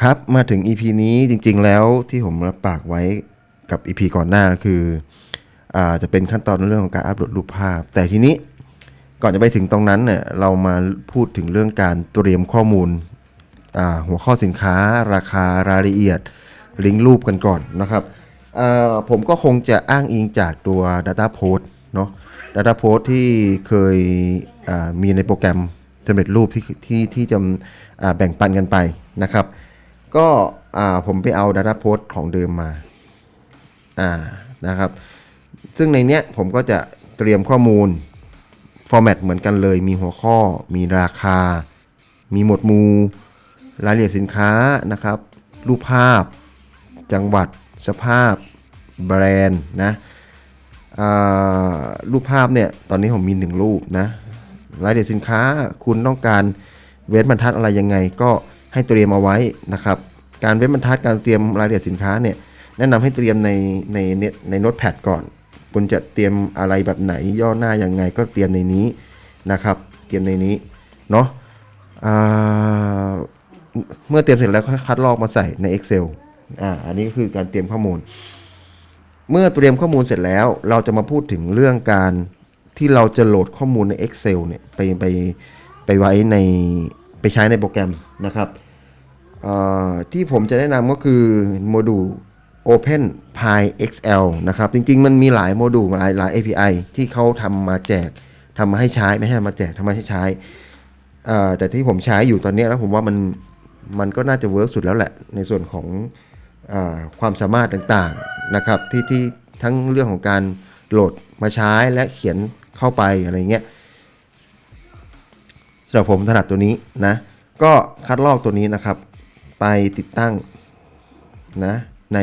ครับมาถึง EP นี้จริงๆแล้วที่ผมรับปากไว้กับ EP ก่อนหน้าคืออาจะเป็นขั้นตอนในเรื่องของการอัปโหลดรูปภาพ แต่ทีนี้ก่อนจะไปถึงตรงนั้นเนี่ยเรามาพูดถึงเรื่องการเตรียมข้อมูลอ่าหัวข้อสินค้า ราคารายละเอียด ลิงก์รูปกันก่อนนะครับอ่าผมก็คงจะอ้างอิงจากตัว Data Post เนาะ Data Post ที่เคยมีในโปรแกรม สำเร็จรูปที่ที่ที่จะแบ่งปันกันไปนะครับ ก็ผมไปเอา Data Post ของเดิมมาอ่านะครับ ซึ่งในเนี้ยผมก็จะเตรียมข้อมูลฟอร์แมตเหมือนกันเลย มีหัวข้อ มีราคา มีหมวดหมู่ รายละเอียดสินค้านะครับ รูปภาพ จังหวัด สภาพ แบรนด์นะรูปภาพเนี่ย ตอนนี้ผมมีหนึ่งรูปนะ รายละเอียดสินค้าคุณต้องการเว้นบรรทัดอะไรยังไง ก็ให้เตรียมเอาไว้นะครับ การเว้นบรรทัดการเตรียมรายละเอียดสินค้าเนี่ยแนะนำให้เตรียมในในในในโน้ตแพดก่อน คุณจะเตรียมอะไรแบบไหนย่อหน้ายังไง ก็เตรียมในนี้นะครับ เตรียมในนี้เนาะเมื่อเตรียมเสร็จแล้วคัดลอกมาใส่ใน Excel อ่าอันนี้ก็คือการเตรียมข้อมูล เมื่อเตรียมข้อมูลเสร็จแล้ว เราจะมาพูดถึงเรื่องการ ที่เราจะโหลดข้อมูลใน Excel เนี่ยไปไปไปไว้ในไปใช้ในโปรแกรมนะครับที่ผมจะแนะนำก็คือโมดูล Open Pi XL นะครับ จริง ๆ มันมีหลายโมดูลหลายหลาย API ที่เขาทำมาแจกทำมาให้ใช้ไม่ให้มาแจกทำมาให้ใช้แต่ที่ผมใช้อยู่ตอนนี้แล้วผมว่ามันมันก็น่าจะเวิร์กสุดแล้วแหละ ในส่วนของอความสามารถต่างๆนะครับที่ที่ทั้งเรื่องของการโหลดมาใช้และเขียน เข้าไปอะไรเงี้ยสำหรับผมถนัดตัวนี้นะ ก็คัดลอกตัวนี้นะครับ ไปติดตั้งนะใน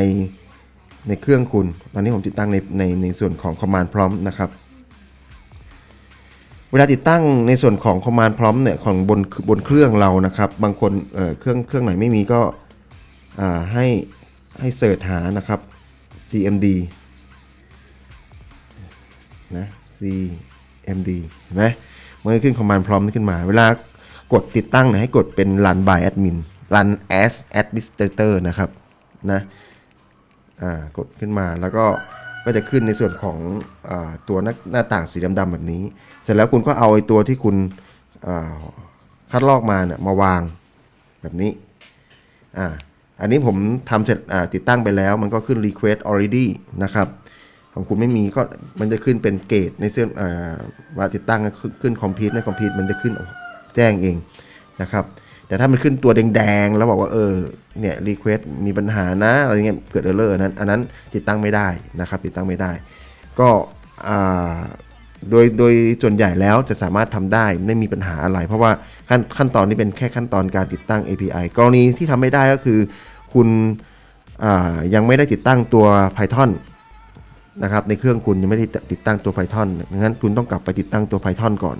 ในเครื่องคุณ ตอนนี้ผมติดตั้งในในในส่วนของ command prompt นะครับ เวลาติดตั้งในส่วนของ command prompt เนี่ยของบนบนเครื่องเรานะครับ บางคนเอ่อเครื่องเครื่องไหนไม่มีก็อ่าให้ให้เสิร์ชหานะครับ cmd นะ cmd เห็นไหมมันก็ขึ้น command prompt ขึ้นมา เวลากดติดตั้งนี่ยให้กดเป็น run by admin run as administrator นะครับนะอ่ากดขึ้นมาแล้วก็ก็จะขึ้นในส่วนของอาตัวหน้าหน้าต่างสีดำๆแบบนี้ เสร็จแล้วคุณก็เอาไอ้ตัวที่คุณอ่าคัดลอกมาเนี่ยมาวางแบบนี้อ่าอันนี้ผมทำเสร็จอ่าติดตั้งไปแล้ว มันก็ขึ้น request already นะครับ ของคุณไม่มีก็มันจะขึ้นเป็นเกรดในเส้นอ่าว่าติดตั้งขึ้นคอมพิวต์ในคอมพิวต์มันจะขึ้นแจ้งเองนะครับ แต่ถ้ามันขึ้นตัวแดงๆ แล้วบอกว่าเออเนี่ยรีเควสมีปัญหานะอะไรเงี้ยเกิดเออร์เลอร์นั้นอันนั้นติดตั้งไม่ได้นะครับ ติดตั้งไม่ได้ ก็อ่าโดยโดยส่วนใหญ่แล้วจะสามารถทำได้ไม่มีปัญหาอะไร เพราะว่าขั้นขั้นตอนนี้เป็นแค่ขั้นตอนการติดตั้ง API กรณีที่ทำไม่ได้ก็คือ คุณอ่ายังไม่ได้ติดตั้งตัว Python นะครับในเครื่องคุณยังไม่ได้ติดตั้งตัว Python ดังนั้นคุณต้องกลับไปติดตั้งตัว Python ก่อน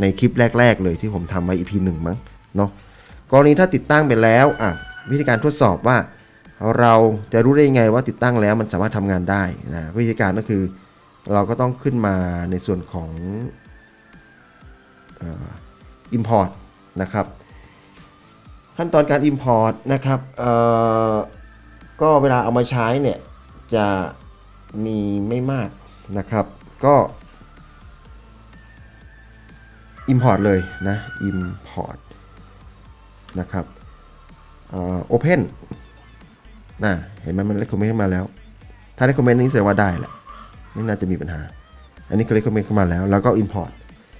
ในคลิปแรก ๆ เลยที่ผมทำไว้ EP 1มั้งเนาะกรณีถ้าติดตั้งไปแล้วอะวิธีการทดสอบว่า เราจะรู้ได้ยังไงว่าติดตั้งแล้วมันสามารถทำงานได้นะวิธีการก็คือ เราก็ต้องขึ้นมาในส่วนของอ่อ import นะครับ ขั้นตอนการ import นะครับเออก็เวลาเอามาใช้เนี่ยจะ มีไม่มากนะครับ ก็ import เลยนะ import นะครับเอ่อ open นะเห็นไหมมัน recommend ขึ้นมาแล้ว ถ้า recommend นี้แสดงว่าได้แหละไม่น่าจะมีปัญหา อันนี้ก็ recommend เข้ามาแล้ว แล้วก็ import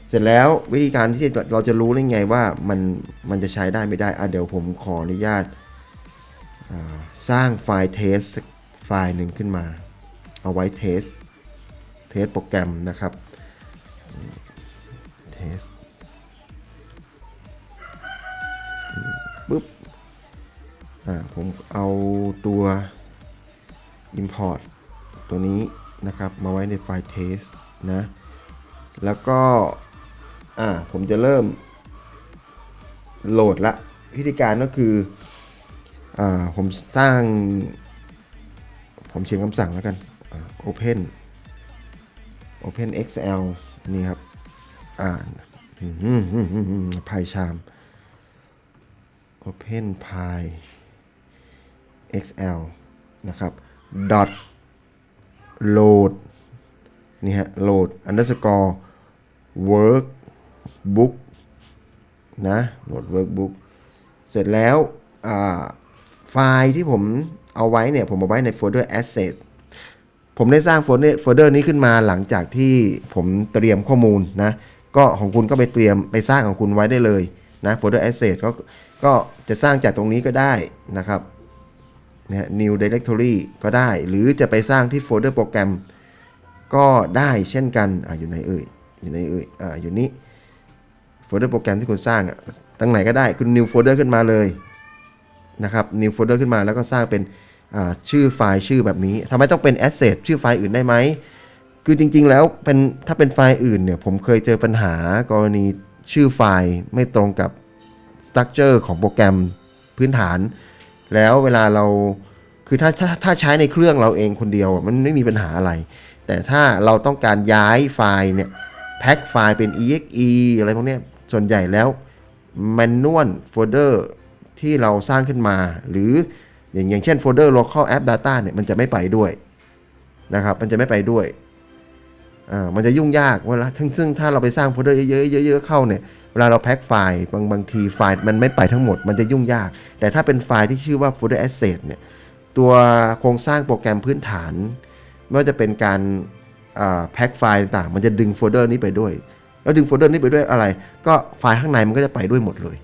เสร็จแล้ววิธีการที่เราจะรู้ได้ไงว่ามันมันจะใช้ได้ไม่ได้อะเดี๋ยวผมขออนุญาตสร้างไฟล์ test สักไฟล์หนึ่งขึ้นมา เอาไว้ test test โปรแกรมนะครับ test ปุ๊บ อ่า ผมเอาตัว import ตัวนี้นะครับ มาไว้ในไฟล์ test นะ แล้วก็ อ่า ผมจะเริ่ม โหลดละ วิธีการก็คือ อ่า ผมสร้าง ผมเขียนคำสั่งแล้วกัน open open xl นี่ครับ อ่าพายชาม open pi xl นะครับ dot load นี่ฮะ load underscore workbook นะ load workbook เสร็จแล้วอ่าไฟล์ที่ผมเอาไว้เนี่ย ผมเอาไว้ในโฟลเดอร์ asset ผมได้สร้างโฟลเดอร์นี้ขึ้นมาหลังจากที่ผมเตรียมข้อมูลนะก็ของคุณก็ไปเตรียมไปสร้างของคุณไว้ได้เลยนะโฟลเดอร์ asset ก็ก็จะสร้างจากตรงนี้ก็ได้นะครับนะ new directory ก็ได้ หรือจะไปสร้างที่โฟลเดอร์โปรแกรมก็ได้เช่นกันอ่าอยู่ไหนเอ่ยอยู่ไหนเอ่ยอ่าอยู่นี้โฟลเดอร์โปรแกรมที่คุณสร้างอะตั้งไหนก็ได้คุณ new folder ขึ้นมาเลยนะครับ new folder ขึ้นมาแล้วก็สร้างเป็น ชื่อไฟล์ชื่อแบบนี้ทำไมต้องเป็น asset ชื่อไฟล์อื่นได้ไหม คือจริงๆแล้วเป็นถ้าเป็นไฟล์อื่นเนี่ยผมเคยเจอปัญหากรณีชื่อไฟล์ไม่ตรงกับ structure ของโปรแกรมพื้นฐาน แล้วเวลาเราคือถ้าถ้าถ้าใช้ในเครื่องเราเองคนเดียวมันไม่มีปัญหาอะไร แต่ถ้าเราต้องการย้ายไฟล์เนี่ยแพ็คไฟล์เป็น exe อะไรพวกนี้ส่วนใหญ่แล้ว manual folder ที่เราสร้างขึ้นมา หรือ อย่างอย่างเช่นโฟลเดอร์ local app data เนี่ยมันจะไม่ไปด้วยนะครับ มันจะไม่ไปด้วย อ่า มันจะยุ่งยากเวลาซึ่งซึ่งถ้าเราไปสร้างโฟลเดอร์เยอะๆเยอะๆเข้าเนี่ย เวลาเราแพ็คไฟล์บางบางทีไฟล์มันไม่ไปทั้งหมด มันจะยุ่งยาก แต่ถ้าเป็นไฟล์ที่ชื่อว่า folder asset เนี่ย ตัวโครงสร้างโปรแกรมพื้นฐาน ไม่ว่าจะเป็นการแพ็คไฟล์ต่างๆ มันจะดึงโฟลเดอร์นี้ไปด้วย แล้วดึงโฟลเดอร์นี้ไปด้วยอะไร ก็ไฟล์ข้างในมันก็จะไปด้วยหมดเลย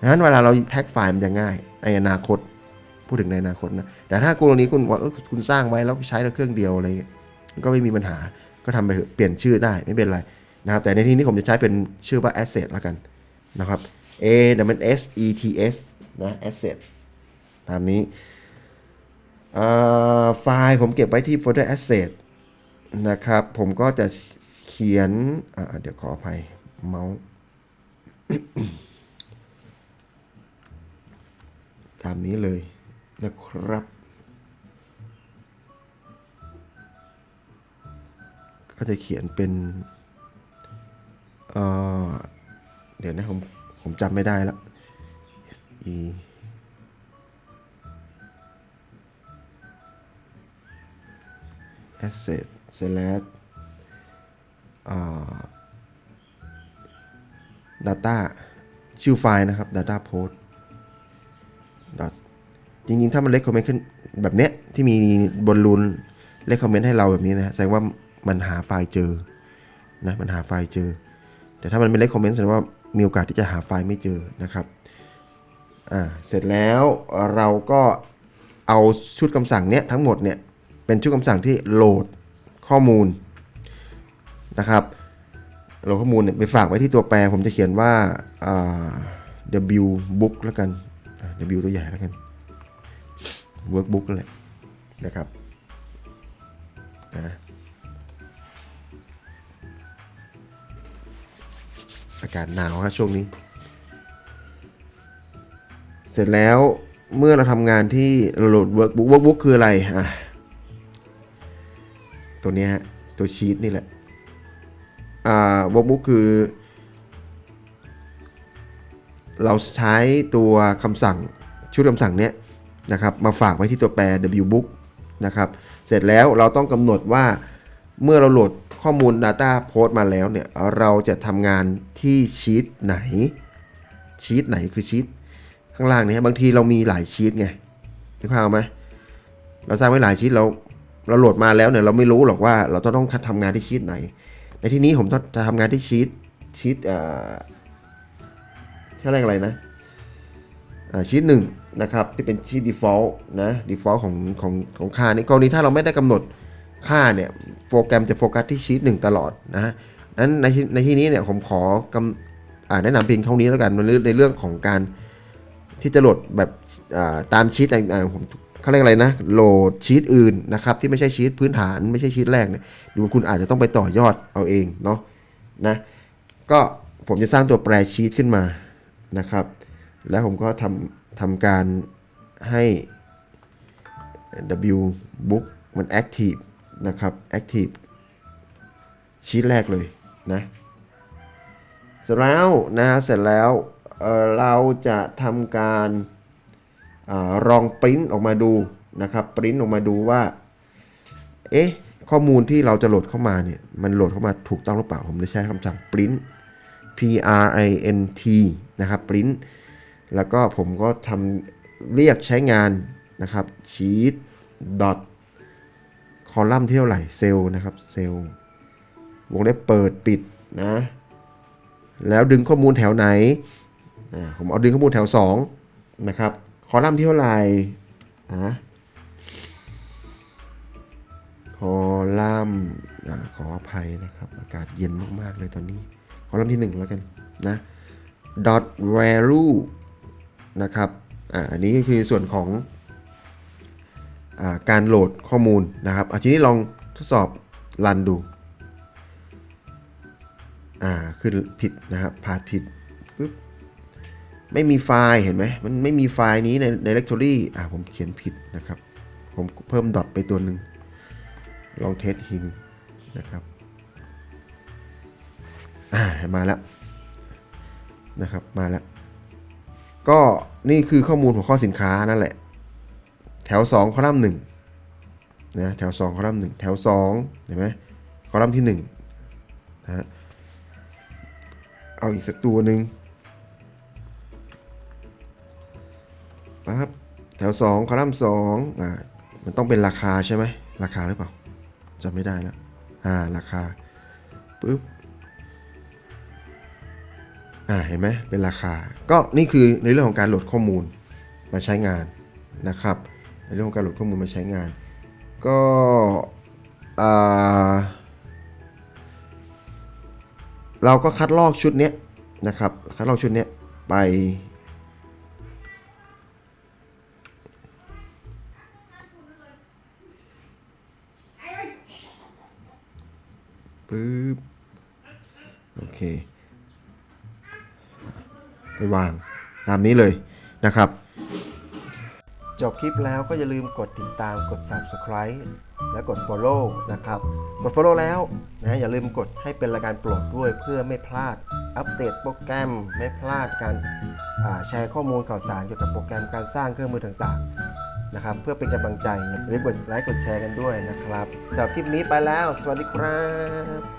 ดังนั้นเวลาเราแพ็คไฟล์มันจะง่ายในอนาคต พูดถึงในอนาคตนะ แต่ถ้ากรณีคุณว่าเออคุณสร้างไว้แล้วใช้แล้วเครื่องเดียวอะไรเงี้ยก็ไม่มีปัญหาก็ทำไปเปลี่ยนชื่อได้ไม่เป็นไรนะครับ แต่ในที่นี้ผมจะใช้เป็นชื่อว่า asset แล้วกันนะครับ A W S E T S นะ asset ตามนี้อ่อไฟล์ผมเก็บไว้ที่โฟลเดอร์ asset นะครับ ผมก็จะเขียนเดี๋ยวขออภัยเมาส์ตามนี้เลย นะครับ ก็จะเขียนเป็นเออเดี๋ยวนะผมผมจำไม่ได้แล้ว F E asset slash อ่า data ชื่อไฟล์นะครับ data post จริงๆ ถ้ามันเล็กคอมเมนต์ขึ้นแบบเนี้ยที่มีบนรูนเล็กคอมเมนต์ให้เราแบบนี้นะแสดงว่ามันหาไฟล์เจอนะมันหาไฟล์เจอ แต่ถ้ามันไม่เล็กคอมเมนต์แสดงว่ามีโอกาสที่จะหาไฟล์ไม่เจอนะครับอ่าเสร็จแล้วเราก็เอาชุดคำสั่งเนี้ยทั้งหมดเนี่ยเป็นชุดคำสั่งที่โหลดข้อมูลนะครับโหลดข้อมูลเนี่ยไปฝากไว้ที่ตัวแปรผมจะเขียนว่าอ่า w book แล้วกัน w ตัวใหญ่แล้วกัน workbook นั่นแหละนะครับนะอากาศหนาวครับช่วงนี้ เสร็จแล้วเมื่อเราทำงานที่โหลด workbook workbook คืออะไรอะตัวนี้ฮะ ตัวชีตนี่แหละ อ่า workbook คือ เราใช้ตัวคำสั่งชุดคำสั่งเนี้ย นะครับมาฝากไว้ที่ตัวแปร wbook นะครับเสร็จแล้วเราต้องกำหนดว่าเมื่อเราโหลดข้อมูล Data Post มาแล้วเนี่ยเราจะทำงานที่ชีตไหนชีตไหนคือชีตข้างล่างเนี่ยบางทีเรามีหลายชีตไงนึกภาไหมเราสร้างไว้หลายชีตเราเราโหลดมาแล้วเนี่ยเราไม่รู้หรอกว่าเราจะต้องทำงานที่ชีตไหน ในที่นี้ผมจะทำงานที่ชีตชีตเอ่อเขาเรียกอะไรนะอ่าชีตหนึ่ง นะครับที่เป็นชีต default นะ default ของของของค่าในกรณีถ้าเราไม่ได้กำหนดค่าเนี่ยโปรแกรมจะโฟกัสที่ชีตหนึ่งตลอดนะนั้นในที่ในที่นี้เนี่ยผมขอกำอแนะนำเพียงเท่านี้แล้วกันในเรื่องของการที่จะโหลดแบบตามชีตต่างๆผมเขาเรียกอะไรนะ โหลดชีตอื่นนะครับที่ไม่ใช่ชีตพื้นฐานไม่ใช่ชีตแรกเนี่ยดูคุณอาจจะต้องไปต่อยอดเอาเองเนาะนะก็ผมจะสร้างตัวแปรชีตขึ้นมานะครับ แล้วผมก็ทำ ทำการให้ w book มัน active นะครับ active ชีตแรกเลยนะเสร็จแล้วนะฮะเสร็จแล้วเเราจะทำการอลองปริ้นออกมาดูนะครับปริ้นออกมาดูว่า เอ๊ะ ข้อมูลที่เราจะโหลดเข้ามาเนี่ย มันโหลดเข้ามาถูกต้องหรือเปล่า ผมเลยใช้คำสั่ง print p r i n t นะครับ print แล้วก็ผมก็ทำเรียกใช้งานนะครับ sheet dot คอลัมน์ที่เท่าไหร่เซลล์นะครับเซลล์วงเล็บเปิดปิดนะ แล้วดึงข้อมูลแถวไหน ผมเอาดึงข้อมูลแถว 2 นะครับ คอลัมน์ที่เท่าไหร่อะคอลัมน์ขออภัยนะครับ อากาศเย็นมาก ๆ เลยตอนนี้ คอลัมน์ที่ 1 แล้วกันนะ dot value นะครับอ,อันนี้ก็คือส่วนของอการโหลดข้อมูลนะครับอะทีนี้ลองทดสอบรันดูอ่าขึ้นผิดนะครับพาดผิดปึ๊บไม่มีไฟล์เห็นไหมมันไม่มีไฟล์นี้ใน directory อ่าผมเขียนผิดนะครับ ผมเพิ่มดอทไปตัวหนึ่งลองเทสทีนึงนะครับอ่ามาแล้วนะครับมาแล้ว ก็นี่คือข้อมูลของข้อสินค้านั่นแหละ แถว 2 คอลัมน์1นะแถว 2 คอลัมน์1แถว2เห็นไหมคอลัมน์ที่1นะฮะเอาอีกสักตัวหนึ่งปั๊บแถว 2 คอลัมน์2อ่ามันต้องเป็นราคาใช่ไหมราคาหรือเปล่าจำไม่ได้แล้วอ่าราคาปึ๊บ อ่าเห็นไหมเป็นราคา ก็นี่คือในเรื่องของการโหลดข้อมูลมาใช้งานนะครับ ในเรื่องของการโหลดข้อมูลมาใช้งาน ก็อ่าเราก็คัดลอกชุดนี้นะครับ คัดลอกชุดนี้ไปปึ๊บโอเค ไปวางตามนี้เลยนะครับ จบคลิปแล้วก็อย่าลืมกดติดตามกด subscribe และกด follow นะครับ กด follow แล้วนะอย่าลืมกดให้เป็นรายการโปรดด้วยเพื่อไม่พลาดอัปเดตโปรแกรมไม่พลาดการแชร์ข้อมูลข่าวสารเกี่ยวกับโปรแกรมการสร้างเครื่องมือต่างๆนะครับ เพื่อเป็นกำลังใจอย่าลืมกดไลค์กดแชร์กันด้วยนะครับสำหรับคลิปนี้ไปแล้ว สวัสดีครับ